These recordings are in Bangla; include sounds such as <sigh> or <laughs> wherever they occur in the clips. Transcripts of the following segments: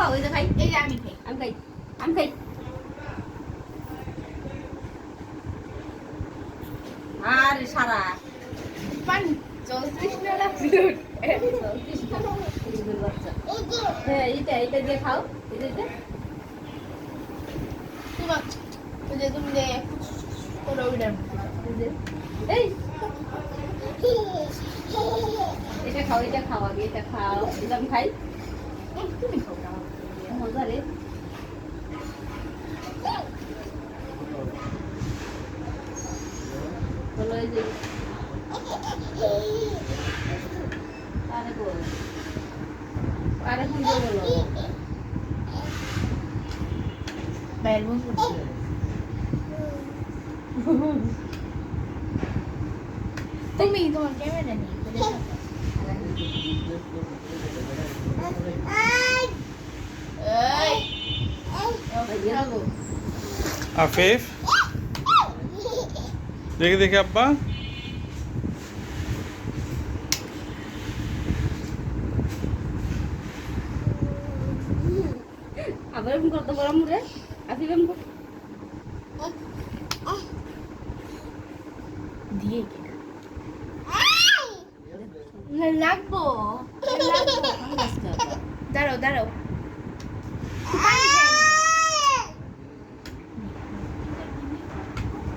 খাও এই যে খাই এই যে আমি খাই আমি খাই আমি খাই। আর সারা। পানি জল তৃষ্ণা লাগছিল বাচ্চা হ্যাঁ এইটা এইটা দিয়ে খাও এটা এটা যে তুমি যে করে ওইটার এই। এটা খাও এটা খাও আগে এটা খাও এটা আমি খাই। তুমি খাও না মজা রে হলো এই যে আরে গো আরে গো বলো বন্ধু তুমি তোমার ক্যামেরা নিয়ে করে থাকো। এই যাব আফিফ? দেখে দেখে আব্বা। আবার এরকম করতে পারো মুরে আসি এরকম কর। দিয়ে লাগবো। লাগবো। দাঁড়াও।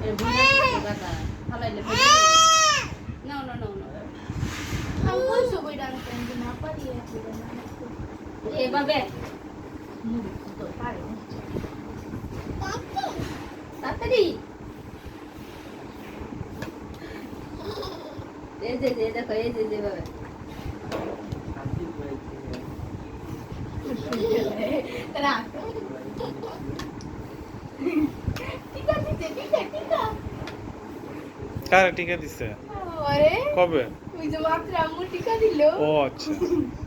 No, no, no. আমি বলছো বই ডানতে না পারি এভাবে তো পারে তাড়াতাড়ি এই যে যে দেখো এই যে রাখ কারে টিকা দিছে? কবে? ওই যে মাত্র আম্মু টিকা দিল। ও আচ্ছা। <laughs>